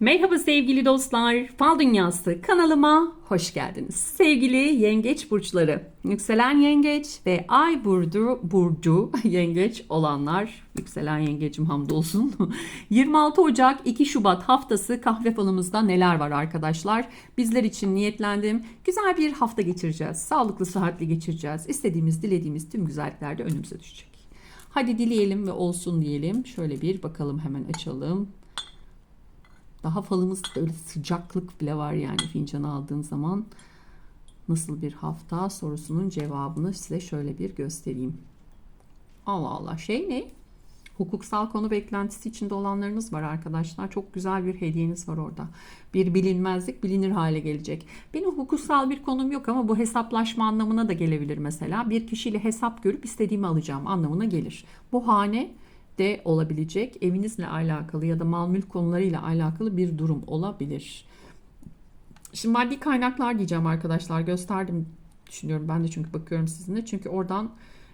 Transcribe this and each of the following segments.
Merhaba sevgili dostlar. Fal Dünyası kanalıma hoş geldiniz. Sevgili yengeç burçları, yükselen yengeç ve ay burcu, burcu yengeç olanlar, yükselen yengecim hamdolsun. 26 Ocak 2 Şubat haftası kahve falımızda neler var arkadaşlar? Bizler için niyetlendim. Güzel bir hafta geçireceğiz. Sağlıklı, sıhhatli geçireceğiz. İstediğimiz, dilediğimiz tüm güzellikler de önümüze düşecek. Hadi dileyelim ve olsun diyelim. Şöyle bir bakalım hemen açalım. Daha falımız böyle sıcaklık bile var yani fincanı aldığım zaman. Nasıl bir hafta sorusunun cevabını size şöyle bir göstereyim. Allah Allah şey ne? Hukuksal konu beklentisi içinde olanlarınız var arkadaşlar. Çok güzel bir hediyeniz var orada. Bir bilinmezlik bilinir hale gelecek. Benim hukuksal bir konum yok ama bu hesaplaşma anlamına da gelebilir mesela. Bir kişiyle hesap görüp istediğimi alacağım anlamına gelir. Bu hane de olabilecek evinizle alakalı ya da mal mülk konularıyla alakalı bir durum olabilir. Şimdi maddi kaynaklar diyeceğim arkadaşlar gösterdim düşünüyorum ben de çünkü bakıyorum sizinle çünkü oradan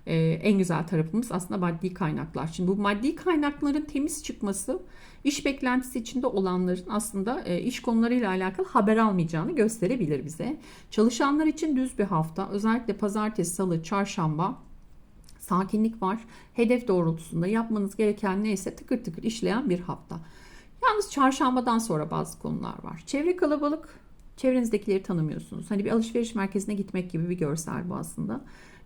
e, en güzel tarafımız aslında maddi kaynaklar. Şimdi bu maddi kaynakların temiz çıkması iş beklentisi içinde olanların aslında e, iş konularıyla alakalı haber almayacağını gösterebilir bize. Çalışanlar için düz bir hafta özellikle pazartesi, salı, çarşamba sakinlik var. Hedef doğrultusunda yapmanız gereken neyse tıkır tıkır işleyen bir hafta. Yalnız çarşambadan sonra bazı konular var. Çevre kalabalık, çevrenizdekileri tanımıyorsunuz. Hani bir alışveriş merkezine gitmek gibi bir görsel bu aslında.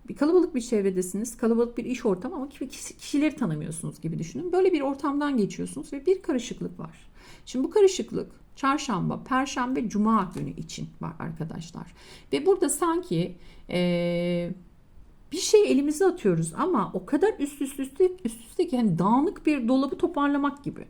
Bir kalabalık bir çevredesiniz, kalabalık bir iş ortamı ama kişileri tanımıyorsunuz gibi düşünün. Böyle bir ortamdan geçiyorsunuz ve bir karışıklık var. Şimdi bu karışıklık çarşamba, perşembe, cuma günü için var arkadaşlar. Ve burada sanki ee, bir şey elimize atıyoruz ama o kadar üst üste üst üste, üst üste ki yani dağınık bir dolabı toparlamak gibi.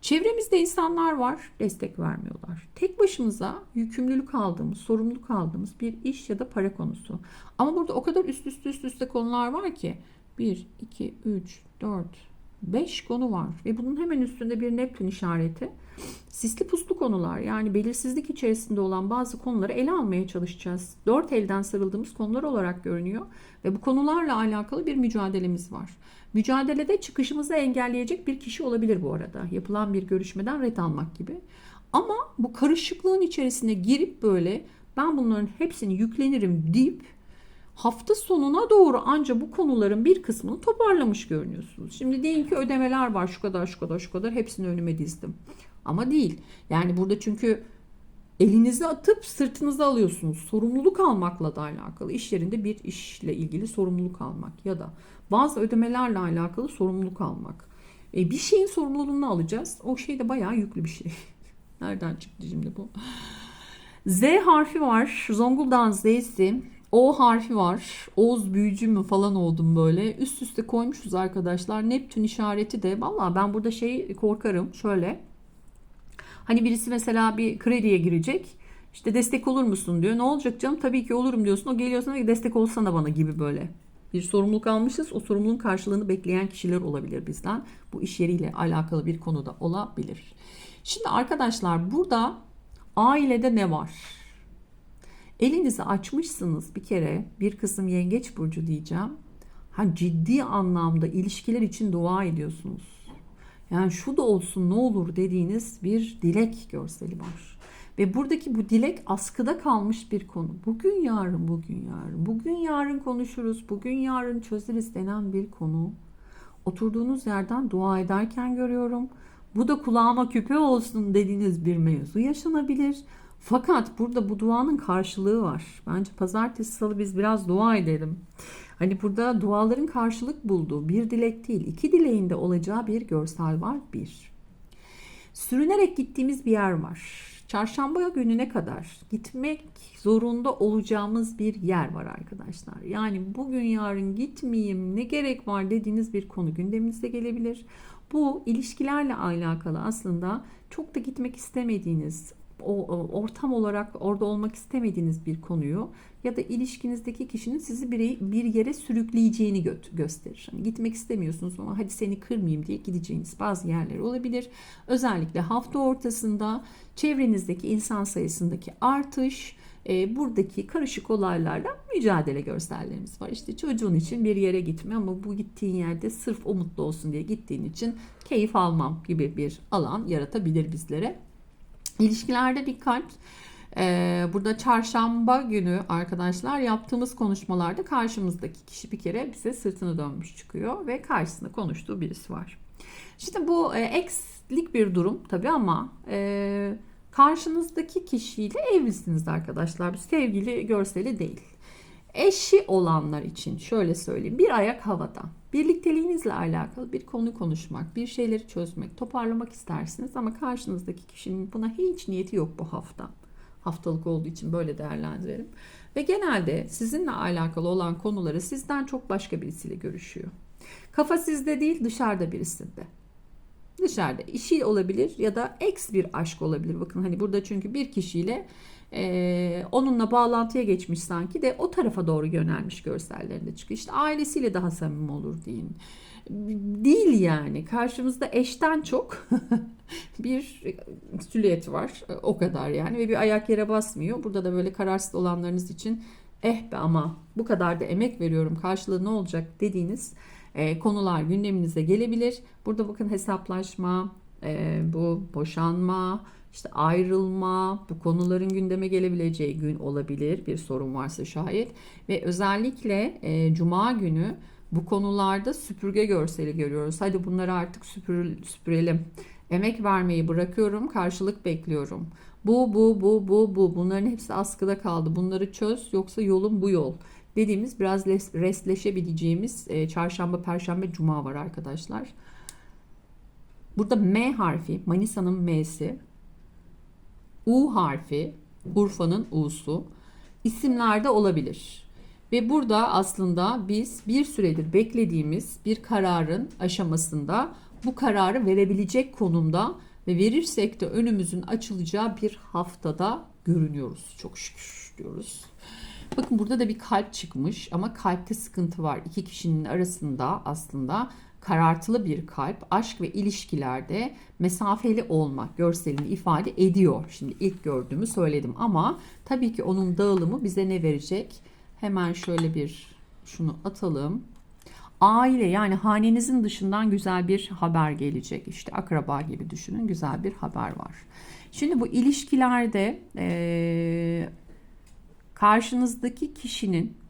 Çevremizde insanlar var destek vermiyorlar. Tek başımıza yükümlülük aldığımız, sorumluluk aldığımız bir iş ya da para konusu. Ama burada o kadar üst üste üst üste konular var ki 1, 2, 3, 4, 5 konu var ve bunun hemen üstünde bir Neptün işareti. Sisli puslu konular yani belirsizlik içerisinde olan bazı konuları ele almaya çalışacağız. Dört elden sarıldığımız konular olarak görünüyor ve bu konularla alakalı bir mücadelemiz var. Mücadelede çıkışımızı engelleyecek bir kişi olabilir bu arada. Yapılan bir görüşmeden ret almak gibi. Ama bu karışıklığın içerisine girip böyle ben bunların hepsini yüklenirim deyip hafta sonuna doğru ancak bu konuların bir kısmını toparlamış görünüyorsunuz. Şimdi diyelim ki ödemeler var şu kadar şu kadar şu kadar hepsini önüme dizdim. Ama değil. Yani burada çünkü elinizi atıp sırtınıza alıyorsunuz. Sorumluluk almakla da alakalı. İş yerinde bir işle ilgili sorumluluk almak ya da bazı ödemelerle alakalı sorumluluk almak. E, bir şeyin sorumluluğunu alacağız. O şey de bayağı yüklü bir şey. Nereden çıktı şimdi bu? Z harfi var. Zonguldak'ın Z'si. O harfi var. Oğuz büyücü mü falan oldum böyle. Üst üste koymuşuz arkadaşlar. Neptün işareti de. Valla ben burada şey korkarım. Şöyle. Hani birisi mesela bir krediye girecek. İşte destek olur musun diyor. Ne olacak canım? Tabii ki olurum diyorsun. O geliyor sana destek olsana bana gibi böyle. Bir sorumluluk almışız. O sorumluluğun karşılığını bekleyen kişiler olabilir bizden. Bu iş yeriyle alakalı bir konuda olabilir. Şimdi arkadaşlar burada ailede ne var? Elinizi açmışsınız bir kere bir kısım yengeç burcu diyeceğim. Ha ciddi anlamda ilişkiler için dua ediyorsunuz. Yani şu da olsun ne olur dediğiniz bir dilek görseli var. Ve buradaki bu dilek askıda kalmış bir konu. Bugün yarın, bugün yarın, bugün yarın konuşuruz, bugün yarın çözeriz denen bir konu. Oturduğunuz yerden dua ederken görüyorum. Bu da kulağıma küpe olsun dediğiniz bir mevzu yaşanabilir. Fakat burada bu duanın karşılığı var. Bence pazartesi salı biz biraz dua edelim. Hani burada duaların karşılık bulduğu bir dilek değil, iki dileğin de olacağı bir görsel var. Bir. Sürünerek gittiğimiz bir yer var. Çarşamba gününe kadar gitmek zorunda olacağımız bir yer var arkadaşlar. Yani bugün yarın gitmeyeyim ne gerek var dediğiniz bir konu gündeminizde gelebilir. Bu ilişkilerle alakalı aslında çok da gitmek istemediğiniz, o, ortam olarak orada olmak istemediğiniz bir konuyu ya da ilişkinizdeki kişinin sizi bir, bir yere sürükleyeceğini gö- gösterir. Hani gitmek istemiyorsunuz ama hadi seni kırmayayım diye gideceğiniz bazı yerler olabilir. Özellikle hafta ortasında çevrenizdeki insan sayısındaki artış, e, buradaki karışık olaylarla mücadele görsellerimiz var. İşte çocuğun için bir yere gitme ama bu gittiğin yerde sırf o mutlu olsun diye gittiğin için keyif almam gibi bir alan yaratabilir bizlere. İlişkilerde dikkat. Ee, burada çarşamba günü arkadaşlar yaptığımız konuşmalarda karşımızdaki kişi bir kere bize sırtını dönmüş çıkıyor ve karşısında konuştuğu birisi var. İşte bu e, ekslik bir durum tabii ama e, karşınızdaki kişiyle evlisiniz arkadaşlar. Bu sevgili görseli değil. Eşi olanlar için şöyle söyleyeyim. Bir ayak havada. Birlikteliğinizle alakalı bir konu konuşmak, bir şeyleri çözmek, toparlamak istersiniz ama karşınızdaki kişinin buna hiç niyeti yok bu hafta. Haftalık olduğu için böyle değerlendirelim. Ve genelde sizinle alakalı olan konuları sizden çok başka birisiyle görüşüyor. Kafa sizde değil dışarıda birisinde. Dışarıda işi olabilir ya da ex bir aşk olabilir. Bakın hani burada çünkü bir kişiyle e, onunla bağlantıya geçmiş sanki de o tarafa doğru yönelmiş görsellerinde çıkıyor. İşte ailesiyle daha samimi olur deyin. Değil yani. Karşımızda eşten çok bir silüet var. O kadar yani ve bir ayak yere basmıyor. Burada da böyle kararsız olanlarınız için eh be ama bu kadar da emek veriyorum karşılığı ne olacak dediğiniz e, konular gündeminize gelebilir. Burada bakın hesaplaşma, e, bu boşanma, işte ayrılma, bu konuların gündeme gelebileceği gün olabilir bir sorun varsa şayet. Ve özellikle e, cuma günü bu konularda süpürge görseli görüyoruz. Hadi bunları artık süpür, süpürelim. Emek vermeyi bırakıyorum, karşılık bekliyorum. Bu, bu, bu, bu, bu. Bunların hepsi askıda kaldı. Bunları çöz yoksa yolun bu yol dediğimiz biraz restleşebileceğimiz e, çarşamba, perşembe, cuma var arkadaşlar. Burada M harfi, Manisa'nın M'si. U harfi, Urfa'nın U'su. isimlerde olabilir. Ve burada aslında biz bir süredir beklediğimiz bir kararın aşamasında bu kararı verebilecek konumda ve verirsek de önümüzün açılacağı bir haftada görünüyoruz. Çok şükür diyoruz. Bakın burada da bir kalp çıkmış ama kalpte sıkıntı var. İki kişinin arasında aslında karartılı bir kalp aşk ve ilişkilerde mesafeli olmak görselini ifade ediyor. Şimdi ilk gördüğümü söyledim ama tabii ki onun dağılımı bize ne verecek? Hemen şöyle bir şunu atalım. Aile yani hanenizin dışından güzel bir haber gelecek. İşte akraba gibi düşünün güzel bir haber var. Şimdi bu ilişkilerde ee, karşınızdaki kişinin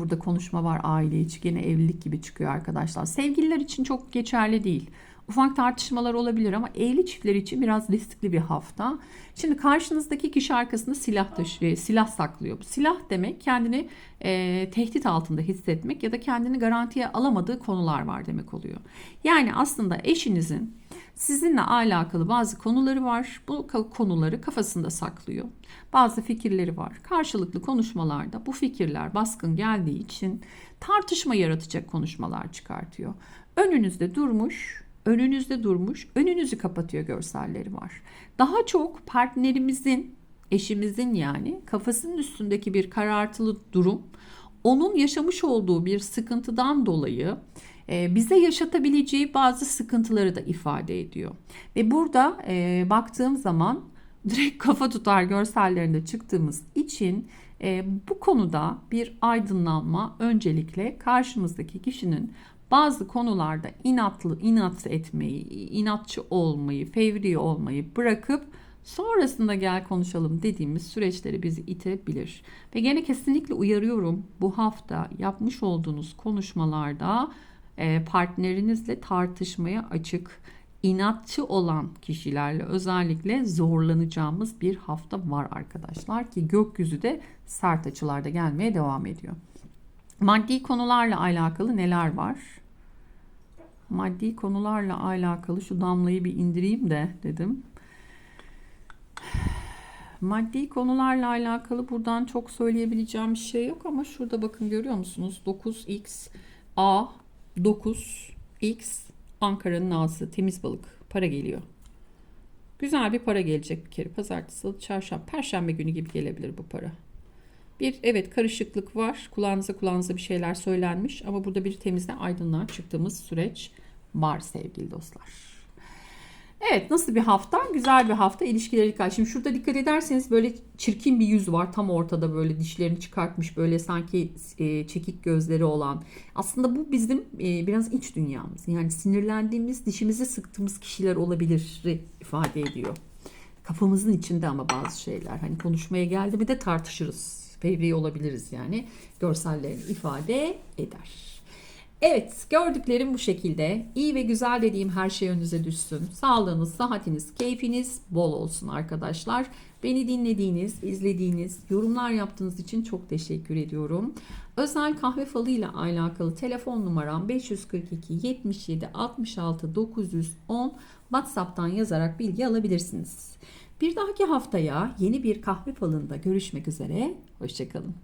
burada konuşma var aile içi gene evlilik gibi çıkıyor arkadaşlar. Sevgililer için çok geçerli değil. Ufak tartışmalar olabilir ama evli çiftler için biraz riskli bir hafta. Şimdi karşınızdaki kişi arkasında silah taşıyor, silah saklıyor. Silah demek kendini e, tehdit altında hissetmek ya da kendini garantiye alamadığı konular var demek oluyor. Yani aslında eşinizin Sizinle alakalı bazı konuları var. Bu konuları kafasında saklıyor. Bazı fikirleri var. Karşılıklı konuşmalarda bu fikirler baskın geldiği için tartışma yaratacak konuşmalar çıkartıyor. Önünüzde durmuş, önünüzde durmuş, önünüzü kapatıyor görselleri var. Daha çok partnerimizin, eşimizin yani kafasının üstündeki bir karartılı durum onun yaşamış olduğu bir sıkıntıdan dolayı bize yaşatabileceği bazı sıkıntıları da ifade ediyor. Ve burada e, baktığım zaman direkt kafa tutar görsellerinde çıktığımız için e, bu konuda bir aydınlanma öncelikle karşımızdaki kişinin bazı konularda inatlı, inat etmeyi, inatçı olmayı, fevri olmayı bırakıp sonrasında gel konuşalım dediğimiz süreçleri bizi itebilir. Ve gene kesinlikle uyarıyorum bu hafta yapmış olduğunuz konuşmalarda partnerinizle tartışmaya açık, inatçı olan kişilerle özellikle zorlanacağımız bir hafta var arkadaşlar ki gökyüzü de sert açılarda gelmeye devam ediyor. Maddi konularla alakalı neler var? Maddi konularla alakalı şu damlayı bir indireyim de dedim. Maddi konularla alakalı buradan çok söyleyebileceğim bir şey yok ama şurada bakın görüyor musunuz? 9x A 9 X Ankara'nın ağzı temiz balık para geliyor. Güzel bir para gelecek bir kere. Pazartesi, salı, çarşamba, perşembe günü gibi gelebilir bu para. Bir evet karışıklık var. Kulağınıza kulağınıza bir şeyler söylenmiş ama burada bir temizle aydınlığa çıktığımız süreç var sevgili dostlar. Evet nasıl bir hafta? Güzel bir hafta. İlişkileri dikkat. Şimdi şurada dikkat ederseniz böyle çirkin bir yüz var. Tam ortada böyle dişlerini çıkartmış böyle sanki e, çekik gözleri olan. Aslında bu bizim e, biraz iç dünyamız. Yani sinirlendiğimiz, dişimizi sıktığımız kişiler olabilir ifade ediyor. Kafamızın içinde ama bazı şeyler. Hani konuşmaya geldi mi de tartışırız. Fevri olabiliriz yani. Görsellerini ifade eder. Evet gördüklerim bu şekilde. İyi ve güzel dediğim her şey önünüze düşsün. Sağlığınız, sıhhatiniz, keyfiniz bol olsun arkadaşlar. Beni dinlediğiniz, izlediğiniz, yorumlar yaptığınız için çok teşekkür ediyorum. Özel kahve falı ile alakalı telefon numaram 542 77 66 910 WhatsApp'tan yazarak bilgi alabilirsiniz. Bir dahaki haftaya yeni bir kahve falında görüşmek üzere. Hoşçakalın.